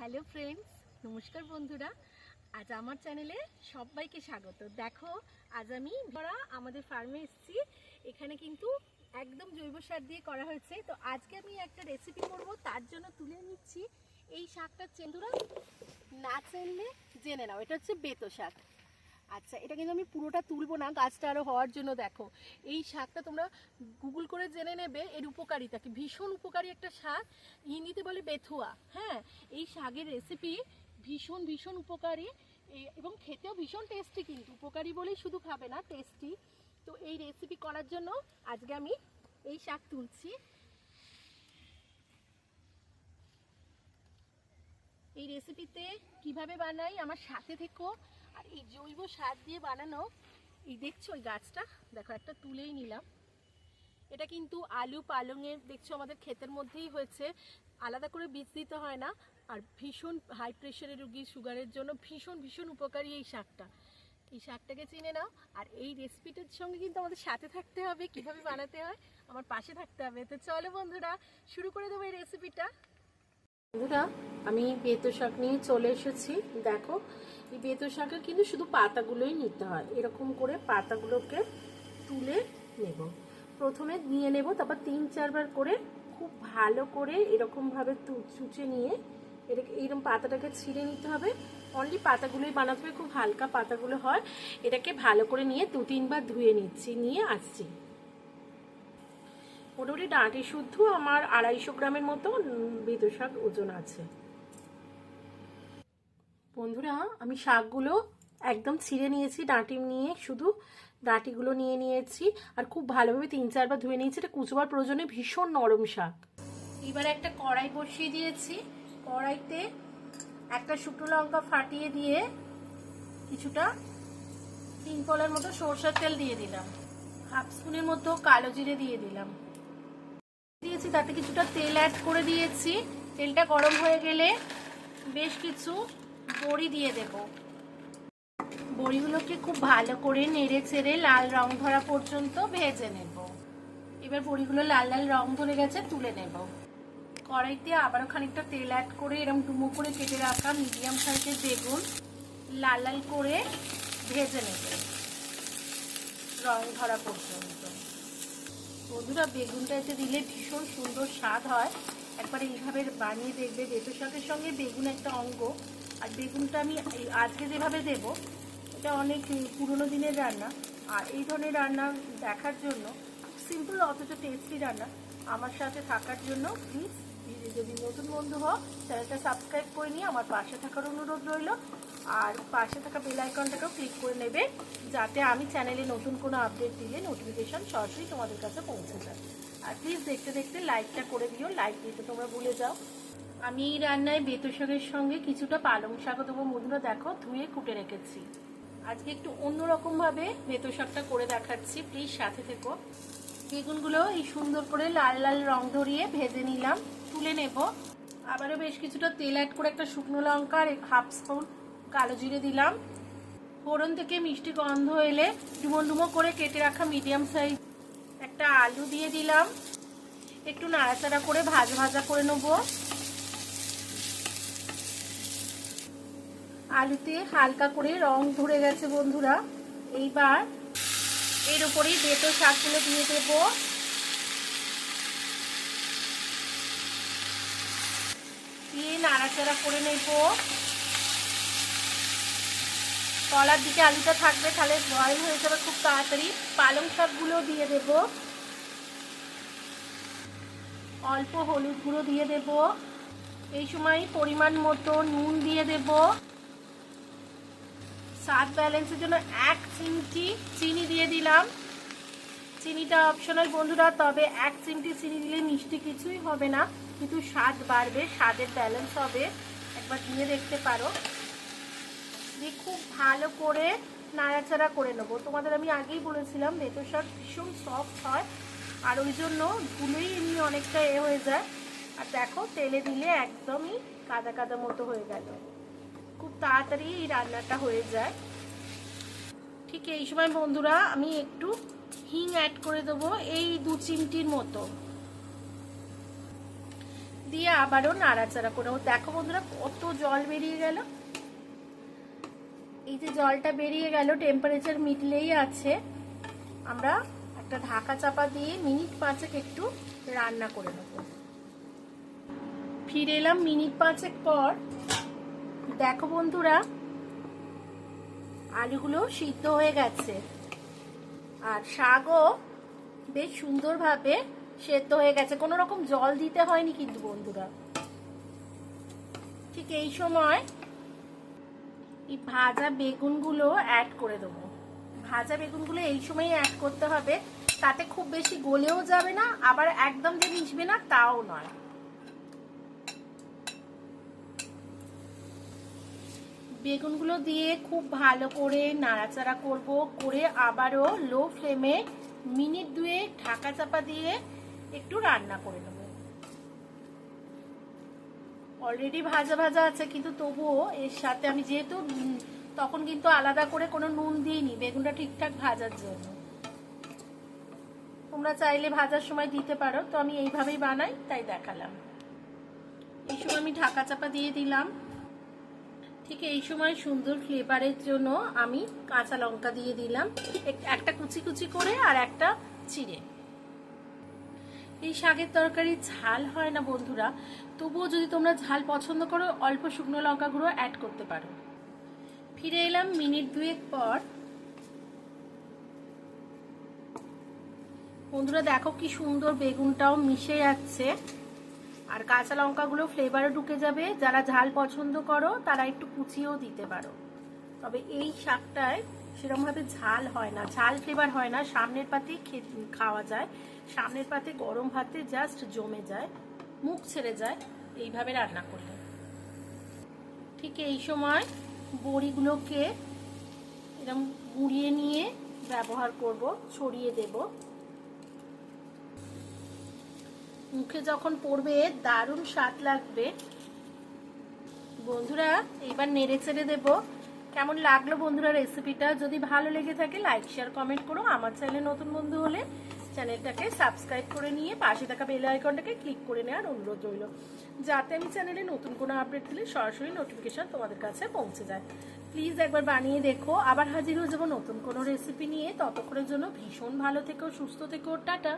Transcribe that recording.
Hello friends, নমস্কার বন্ধুরা। আজ আমার চ্যানেলে সবাইকে স্বাগত। দেখো, আজ আমি ধরা আমাদের ফার্মে এসেছি। এখানে কিন্তু একদম জৈব সার দিয়ে করা হয়েছে। তো আজকে আমি একটা রেসিপি করব, তার জন্য তুলে নিচ্ছি। এই শাকটা চেন্দুরা না চেনলে জেনে নাও, এটা হচ্ছে বেতো শাক। আচ্ছা এটা কিন্তু আমি পুরোটা তুলবো না, গাছটা আরও হওয়ার জন্য দেখো। এই শাকটা তোমরা গুগল করে জেনে নেবে, এর উপকারিতা কি? ভীষণ উপকারী একটা শাক হিন্দিতে বলে বেথুয়া হ্যাঁ? এই শাকের রেসিপি ভীষণ ভীষণ উপকারী এবং খেতেও ভীষণ টেস্টি কিন্তু। উপকারী বলেই শুধু খাবে না টেস্টি তো এই রেসিপি করার জন্য আজকে আমি এই শাক তুলছি। এই রেসিপিতে কীভাবে বানাই, আমার সাথে থেকো। আর এই জৈব সার দিয়ে বানানো, এই দেখছ ওই গাছটা? দেখো, একটা তুলেই নিলাম। এটা কিন্তু আলু পালংয়ের দেখছ আমাদের ক্ষেতের মধ্যেই হয়েছে। আলাদা করে বীজ দিতে হয় না, আর ভীষণ হাই প্রেশারের রুগী সুগারের জন্য ভীষণ ভীষণ উপকারী এই শাকটা। এই শাকটাকে চিনে নাও। আর এই রেসিপিটার সঙ্গে কিন্তু আমাদের সাথে থাকতে হবে, কীভাবে বানাতে হয়, আমার পাশে থাকতে হবে। তো চলো বন্ধুরা, শুরু করে দেবো এই রেসিপিটা বন্ধুরা, আমি বেতো শাক নিয়ে চলে এসেছি। দেখো, এই বেতো শাকের কিন্তু শুধু পাতাগুলোই নিতে হয়। এরকম করে পাতাগুলোকে তুলে নেব। প্রথমে নিয়ে নেব, তারপর তিন চারবার করে খুব ভালো করে এরকমভাবে চুচে নিয়ে এটাকে এইরকম পাতাটাকে ছিঁড়ে নিতে হবে। অনলি পাতাগুলোই বানাতে হবে, খুব হালকা পাতাগুলো হয়। এটাকে ভালো করে নিয়ে দু তিনবার ধুয়ে নিচ্ছি, নিয়ে আসছি। মোটামুটি ডাঁটি শুদ্ধ, আমার আড়াইশো গ্রামের মতো বেতো শাক ওজন আছে। বন্ধুরা, আমি শাকগুলো একদম ছিঁড়ে নিয়েছি, ডাঁটি নিয়ে, শুধু ডাঁটিগুলো নিয়ে নিয়েছি, আর খুব ভালোভাবে তিন চারবার ধুয়ে নিয়েছি, এটা কুচবার প্রয়োজনে ভীষণ নরম শাক। এবার একটা কড়াই বসিয়ে দিয়েছি। কড়াইতে একটা শুকনো লঙ্কা ফাটিয়ে দিয়ে কিছুটা তিন কলার মতো সরষের তেল দিয়ে দিলাম। হাফ স্পুনের মতো কালো জিরে দিয়ে দিলাম। দিয়েছি, তাতে কিছুটা তেল অ্যাড করে দিয়েছি। তেলটা গরম হয়ে গেলে বেশ কিছু বড়ি দিয়ে দেব। বড়িগুলোকে খুব ভালো করে নেড়ে ছেড়ে লাল রং ধরা পর্যন্ত ভেজে নেব। এবার বড়িগুলো লাল লাল রং ধরে গেছে, তুলে নেব। কড়াইতে আবারও খানিকটা তেল অ্যাড করে এরকম ডুমো করে কেটে রাখা মিডিয়াম সাইজের বেগুন লাল লাল করে ভেজে নেবে রং ধরা পর্যন্ত। বন্ধুরা, বেগুনটা এতে দিলে ভীষণ সুন্দর স্বাদ হয়। একবার এইভাবে বানিয়ে দেখবে বেতো শাকের সঙ্গে বেগুন একটা অঙ্গ। আর বেগুনটা আমি আজকে যেভাবে দেব, এটা অনেক পুরনো দিনের রান্না। আর এই ধরনের রান্না দেখার জন্য সিম্পল অথচ টেস্টি রান্না, আমার সাথে থাকার জন্য প্লিজ যদি নতুন বন্ধু হও চ্যানেলটা সাবস্ক্রাইব করে নিয়ে আমার পাশে থাকার অনুরোধ রইল। আর পাশে থাকা বেল আইকনটাকেও ক্লিক করে নেবে, যাতে আমি চ্যানেলে নতুন কোনো আপডেট দিলে নোটিফিকেশন সরাসরি তোমাদের কাছে পৌঁছে যায়। আর প্লিজ দেখতে দেখতে লাইকটা করে দিও লাইক দিতে তোমরা ভুলে যাও। আমি এই রান্নায় বেতো শাকের সঙ্গে কিছুটা পালং শাকও দেবো মধুরা দেখো, ধুয়ে কুটে রেখেছি। আজকে একটু অন্যরকমভাবে বেতো করে দেখাচ্ছি প্লিজ সাথে থেকো। বেগুনগুলো এই সুন্দর করে লাল লাল রং ধরিয়ে ভেজে নিলাম, তুলে নেব। আবারও বেশ কিছুটা তেল অ্যাড করে একটা শুকনো লঙ্কা আর হাফ স্পুন কালো জিরে দিলাম। ফোড়ন থেকে মিষ্টি গন্ধ এলে ডুমো ডুমো করে কেটে রাখা মিডিয়াম সাইজ একটা আলু দিয়ে দিলাম। একটু নাড়াচাড়া করে ভাজা ভাজা করে নেব। আলুতে হালকা করে রং ধরে গেছে বন্ধুরা। এইবার এর উপরেই বেতো শাকগুলো দিয়ে দেবো। দিয়ে নাড়াচাড়া করে নেব। তলার দিকে আলুটা থাকবে, তাহলে বয়েল হয়ে যাবে খুব তাড়াতাড়ি। পালং শাকগুলো দিয়ে দেব। অল্প হলুদ গুঁড়ো দিয়ে দেব। এই সময় পরিমাণ মতো নুন দিয়ে দেব। স্বাদ ব্যালেন্সের জন্য এক চিমটি চিনি দিয়ে দিলাম। চিনিটা অপশনাল বন্ধুরা, তবে এক চিমটি চিনি দিলে মিষ্টি কিছুই হবে না। কিন্তু স্বাদ বাড়বে, স্বাদের ব্যালেন্স হবে। একবার দিয়ে দেখতে পারো। দিয়ে খুব ভালো করে নাড়াচাড়া করে নেব। তোমাদের আমি আগেই বলেছিলাম বেতো শাক ভীষণ সফট হয়, আর ওই জন্য ধুলেই এমনি অনেকটা এ হয়ে যায়। আর দেখো, তেলে দিলে একদমই কাদা কাদা মতো হয়ে গেল। খুব তাড়াতাড়ি এই রান্নাটা হয়ে যায়। ঠিক এই সময় বন্ধুরা, আমি একটু হিং অ্যাড করে দেবো এই দু চিমটির মতো। দিয়ে আবারও নাড়াচাড়া করে দেখো বন্ধুরা, কত জল বেরিয়ে গেল। এই যে জলটা বেরিয়ে গেল টেম্পারেচার মিটলেই আছে। আমরা একটা ঢাকা চাপা দিয়ে মিনিট পাঁচেক একটু রান্না করে নেব। ফিরে এলাম মিনিট পাঁচেক পর। দেখো বন্ধুরা, আলুগুলো সিদ্ধ হয়ে গেছে। আর শাকও বেশ সুন্দরভাবে সেদ্ধ হয়ে গেছে। কোনো রকম জল দিতে হয়নি কিন্তু বন্ধুরা। ঠিক এই সময় এই ভাজা বেগুনগুলো অ্যাড করে দেবো। ভাজা বেগুনগুলো এই সময় অ্যাড করতে হবে, তাতে খুব বেশি গলেও যাবে না, আবার একদম যে মিশবে না তাও নয়। বেগুনগুলো দিয়ে খুব ভালো করে নাড়াচাড়া করব, করে আবারও লো ফ্লেমে মিনিট দুয়ে ঢাকা চাপা দিয়ে একটু রান্না করে নেব। অলরেডি ভাজা ভাজা আছে, কিন্তু তবুও এর সাথে আমি যেহেতু তখন কিন্তু আলাদা করে কোনো নুন দিইনি, বেগুনটা ঠিকঠাক ভাজার জন্য। তোমরা চাইলে ভাজার সময় দিতে পারো, তো আমি এইভাবেই বানাই, তাই দেখালাম। এই সময় আমি ঢাকা চাপা দিয়ে দিলাম। ঠিক এই সময় সুন্দর ফ্লেভারের জন্য আমি কাঁচা লঙ্কা দিয়ে দিলাম। একটা কুচি কুচি করে আর একটা চিড়ে। এই শাকের তরকারি ঝাল হয় না বন্ধুরা। তবুও যদি তোমরা ঝাল পছন্দ করো, অল্প শুকনো লঙ্কা গুঁড়ো অ্যাড করতে পারো। ফিরে এলাম মিনিট দুয়েক পর। বন্ধুরা, দেখো কি সুন্দর বেগুনটাও মিশে যাচ্ছে। আর কাঁচা লঙ্কাগুলো ফ্লেভারও ঢুকে যাবে। যারা ঝাল পছন্দ করো, তারা একটু কুচিয়েও দিতে পারো। তবে এই শাকটায় সেরকমভাবে ঝাল হয় না। ঝাল ফ্লেভার হয় না। সামনের পাতে খাওয়া যায়। সামনের পাতে গরম ভাতে জাস্ট জমে যায়। মুখ ছেড়ে যায়। এইভাবে রান্না করলে। ঠিক এই সময় বড়িগুলোকে এরকম গুঁড়িয়ে নিয়ে ব্যবহার করব, ছড়িয়ে দেবো। মুখে যখন পড়বে, দারুণ স্বাদ লাগবে। বন্ধুরা, এবার নেড়ে চেড়ে দেব। কেমন লাগল বন্ধুরা রেসিপিটা যদি ভালো লেগে থাকে লাইক শেয়ার কমেন্ট করো। আমার চ্যানেলে নতুন বন্ধু হলে চ্যানেলটাকে সাবস্ক্রাইব করে নিয়ে পাশে থাকা বেল আইকনটাকে ক্লিক করে নেওয়ার অনুরোধ রইল। যাতে আমি চ্যানেলে নতুন কোনো আপডেট দিলে সরাসরি নোটিফিকেশন তোমাদের কাছে পৌঁছে যায়। প্লিজ একবার বানিয়ে দেখো। আবার হাজির হয়ে যাব নতুন কোনো রেসিপি নিয়ে। ততক্ষণের জন্য ভীষণ ভালো থেকো, সুস্থ থেকো। টাটা!